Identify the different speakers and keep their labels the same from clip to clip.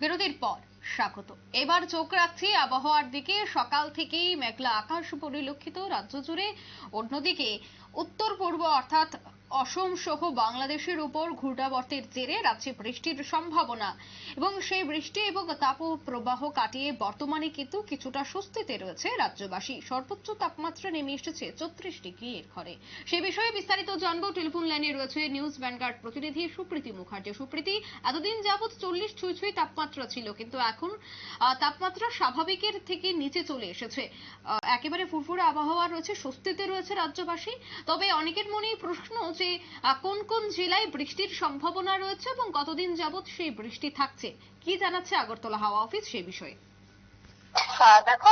Speaker 1: বিরতির পর স্বাগত। এবার চোখ রাখছি আবহাওয়ার দিকে। সকাল থেকেই মেঘলা আকাশ পরিলক্ষিত রাজ্য জুড়ে। অন্যদিকে উত্তর পূর্ব অর্থাৎ অসম সহ বাংলাদেশের উপর ঘূর্ণাবর্তের জেরে রাজ্যে বৃষ্টির সম্ভাবনা। এবং সেই বৃষ্টি এবং তাপ প্রবাহ কাটিয়ে বর্তমানে কিন্তু কিছুটা স্বস্তিতে রয়েছে রাজ্যবাসী। সর্বোচ্চ তাপমাত্রা নেমে এসেছে চৌত্রিশ ডিগ্রি এর ঘরে। সে বিষয়ে বিস্তারিত জানব। টেলিফোন লাইনে রয়েছে নিউজ ভ্যানগার্ড প্রতিনিধি সুপ্রীতি মুখার্জি। সুপ্রীতি, এতদিন যাবৎ চল্লিশ ছুঁই ছুঁই তাপমাত্রা ছিল, কিন্তু এখন তাপমাত্রা স্বাভাবিকের থেকে নিচে চলে এসেছে। একেবারে ফুরফুরে আবহাওয়া রয়েছে, স্বস্তিতে রয়েছে রাজ্যবাসী। তবে অনেকের মনেই প্রশ্ন যে কোন কোন জেলায় বৃষ্টির সম্ভাবনা রয়েছে এবং কতদিন যাবৎ সেই বৃষ্টি থাকছে? কি জানাচ্ছে আগরতলা হাওয়া অফিস সে বিষয়ে?
Speaker 2: দেখো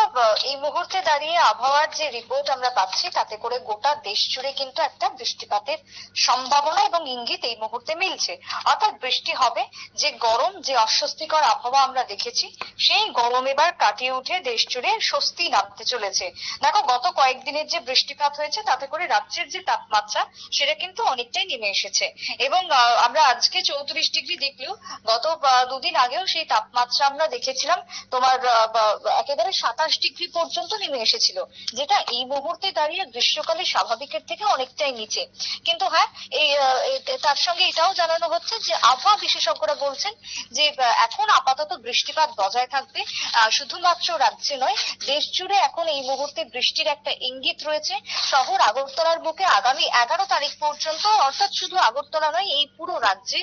Speaker 2: এই মুহূর্তে দাঁড়িয়ে আবহাওয়ার যে রিপোর্ট আমরা পাচ্ছি, তাতে করে গোটা দেশ জুড়ে কিন্তু একটা বৃষ্টিপাতের সম্ভাবনা এবং ইঙ্গিত এই মুহূর্তে মিলছে। অর্থাৎ বৃষ্টি হবে, যে গরম, যে অস্বস্তিকর আবহাওয়া আমরা দেখেছি, সেই গরম এবার কাটিয়ে উঠে দেশ জুড়ে স্বস্তি নামতে চলেছে। দেখো, গত কয়েকদিনের যে বৃষ্টিপাত হয়েছে, তাতে করে রাজ্যের যে তাপমাত্রা, সেটা কিন্তু অনেকটাই নেমে এসেছে। এবং আমরা আজকে চৌত্রিশ ডিগ্রি দেখলেও, গত দুদিন আগেও সেই তাপমাত্রা আমরা দেখেছিলাম, তোমার বা একেবারে সাতাশ ডিগ্রি পর্যন্ত নেমে এসেছিল, যেটা এই মুহূর্তে দাঁড়িয়ে গ্রীষ্মকালে স্বাভাবিকের থেকে অনেকটাই নিচে। কিন্তু হ্যাঁ এই তার সঙ্গে এটাও জানানো হচ্ছে যে আবহাওয়া বিশেষজ্ঞরা বলছেন যে এখন আপাতত বৃষ্টিপাত বজায় থাকবে। শুধুমাত্র রাজ্যে নয়, দেশ জুড়ে এখন এই মুহূর্তে বৃষ্টির একটা ইঙ্গিত রয়েছে। শহর আগরতলার বুকে আগামী এগারো তারিখ পর্যন্ত, অর্থাৎ শুধু আগরতলা নয়, এই পুরো রাজ্যে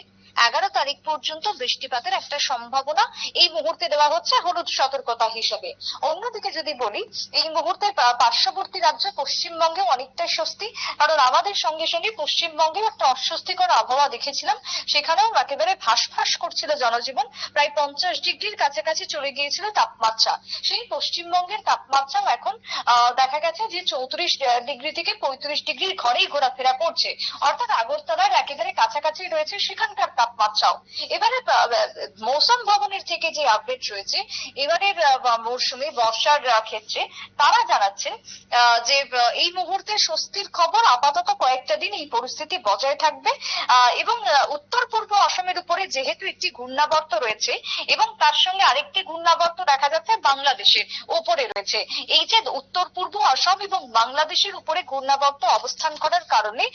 Speaker 2: এগারো তারিখ পর্যন্ত বৃষ্টিপাতের একটা সম্ভাবনা এই মুহূর্তে দেওয়া হচ্ছে হলুদ সতর্কতা হিসেবে। অন্যদিকে যদি বলি, এই মুহূর্তে পার্শ্ববর্তী রাজ্য পশ্চিমবঙ্গে অনেকটা স্বস্তি, কারণ আমাদের সঙ্গে সঙ্গে পশ্চিমবঙ্গে একটা অস্বস্তিকর আবহাওয়া দেখেছিলাম। সেখানেও একেবারে ফাঁস করছিল জনজীবন। প্রায় পঞ্চাশ ডিগ্রির কাছাকাছি চলে গিয়েছিল তাপমাত্রা। সেই পশ্চিমবঙ্গের তাপমাত্রাও এখন দেখা গেছে যে চৌত্রিশ ডিগ্রি থেকে পঁয়ত্রিশ ডিগ্রির ঘরেই ঘোরাফেরা করছে। অর্থাৎ আগরতলার একেবারে কাছাকাছি রয়েছে সেখানকার তাপমাত্রাও এবারে মৌসুম ভবনের থেকে যে আপডেট রয়েছে, এবারের মৌসুমে বর্ষার ক্ষেত্রে তারা জানাচ্ছেন যে এই মুহূর্তে স্বস্তির খবর আপাতত কয়েকটা দিন এই পরিস্থিতি বজায় থাকবে এবং উত্তর পূর্ব যেহেতু একটি ঘূর্ণাবর্ত রয়েছে এবং তার সঙ্গে আরেকটি ঘূর্ণাবর্ত দেখা যাচ্ছে বাংলাদেশের উপরে রয়েছে। এই যে উত্তর, পূর্ব, অসম এবং বাংলাদেশের উপরে ঘূর্ণাবর্ত অবস্থান করার কারণে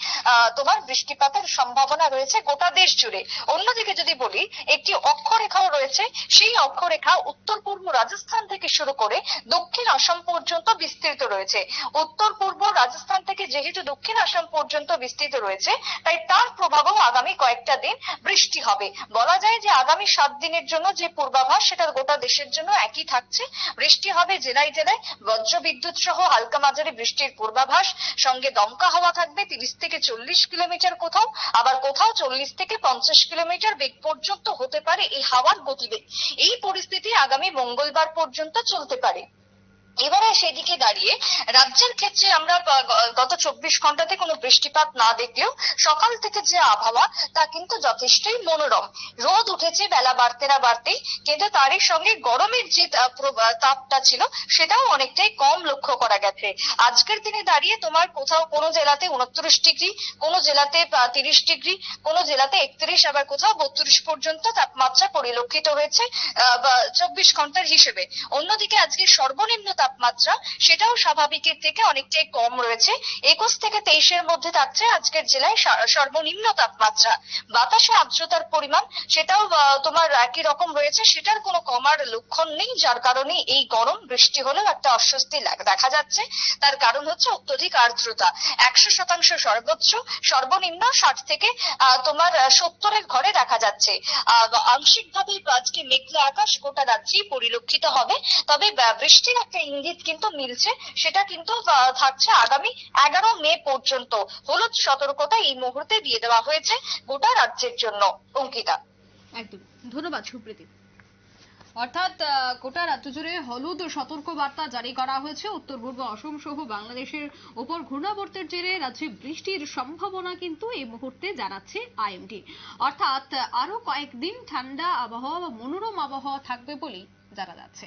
Speaker 2: তোমার বৃষ্টিপাতের সম্ভাবনা রয়েছে গোটা দেশ জুড়ে। অন্যদিকে যদি বলি, একটি অক্ষরেখাও রয়েছে। সেই অক্ষরেখা উত্তর, পূর্ব রাজস্থান থেকে শুরু করে দক্ষিণ আসাম পর্যন্ত বিস্তৃত রয়েছে। উত্তর, পূর্ব রাজস্থান থেকে যেহেতু দক্ষিণ আসাম পর্যন্ত বিস্তৃত রয়েছে, তাই তার প্রভাবও আগামী কয়েকটা দিন বৃষ্টি হবে। বলা যায় যে আগামী সাত দিনের জন্য যে পূর্বাভাস সেটা গোটা দেশের জন্য একই থাকছে। বৃষ্টি হবে জেলায় জেলায়, বজ্রবিদ্যুৎ সহ হালকা মাঝারি বৃষ্টির পূর্বাভাস। সঙ্গে দমকা হাওয়া থাকবে তিরিশ থেকে চল্লিশ কিলোমিটার কোথাও। আবার কোথাও চল্লিশ থেকে পঞ্চাশ কিলোমিটার বেগ পর্যন্ত হতে পারে এই হাওয়ার গতিবেগ। এই পরিস্থিতি আগামী মঙ্গলবার পর্যন্ত চলতে পারে। এবারে সেদিকে দাঁড়িয়ে রাজ্যের ক্ষেত্রে আমরা গত চব্বিশ ঘন্টাতে কোনো বৃষ্টিপাত না দেখলেও সকাল থেকে যে আবহাওয়া, তা কিন্তু যথেষ্টই মনোরম। রোদ উঠেছে বেলা বাড়তে না বাড়তেই, কিন্তু তারই সঙ্গে গরমের যে তাপটা ছিল, সেটাও অনেকটাই কম লক্ষ্য করা গেছে। আজকের দিনে দাঁড়িয়ে তোমার কোথাও কোনো জেলাতে উনত্রিশ ডিগ্রি, কোনো জেলাতে তিরিশ ডিগ্রি, কোনো জেলাতে একত্রিশ, আবার কোথাও বত্রিশ পর্যন্ত তাপমাত্রা পরিলক্ষিত হয়েছে চব্বিশ ঘণ্টার হিসেবে। অন্যদিকে আজকে সর্বনিম্ন তাপমাত্রা, সেটাও স্বাভাবিকের থেকে অনেকটাই কম রয়েছে। একুশ থেকে তেইশের মধ্যে থাকছে আজকের জেলায় সর্বনিম্ন তাপমাত্রা। বাতাসে আর্দ্রতার পরিমাণ, সেটাও তোমার একই রকম রয়েছে। সেটার কোনো কমার লক্ষণ নেই, যার কারণে এই গরম, বৃষ্টি হলেও একটা অস্বস্তি দেখা যাচ্ছে। তার কারণ হচ্ছে অত্যধিক আর্দ্রতা। একশো শতাংশ সর্বোচ্চ, সর্বনিম্ন ষাট থেকে তোমার সত্তরের ঘরে দেখা যাচ্ছে। আংশিকভাবে আজকে মেঘলা আকাশ গোটা রাজ্যেই পরিলক্ষিত হবে। তবে বৃষ্টির একটা ইঙ্গিত কিন্তু মিলছে, সেটা কিন্তু থাকছে আগামী এগারো মে পর্যন্ত। হলুদ সতর্কতা এই মুহূর্তে দিয়ে দেওয়া হয়েছে গোটা রাজ্যের জন্য। অঙ্কিতা।
Speaker 1: একদম। ধন্যবাদ, সুপ্রীতি। অর্থাৎ গোটা রাজ্য জুড়ে হলুদ সতর্ক বার্তা জারি করা হয়েছে। উত্তর পূর্ব অসম সহ বাংলাদেশের ওপর ঘূর্ণাবর্তের জেরে রাজ্যে বৃষ্টির সম্ভাবনা কিন্তু এই মুহূর্তে জানাচ্ছে আইএমডি। অর্থাৎ, আরও কয়েকদিন ঠান্ডা আবহাওয়া বা মনোরম আবহাওয়া থাকবে বলেই জানা যাচ্ছে।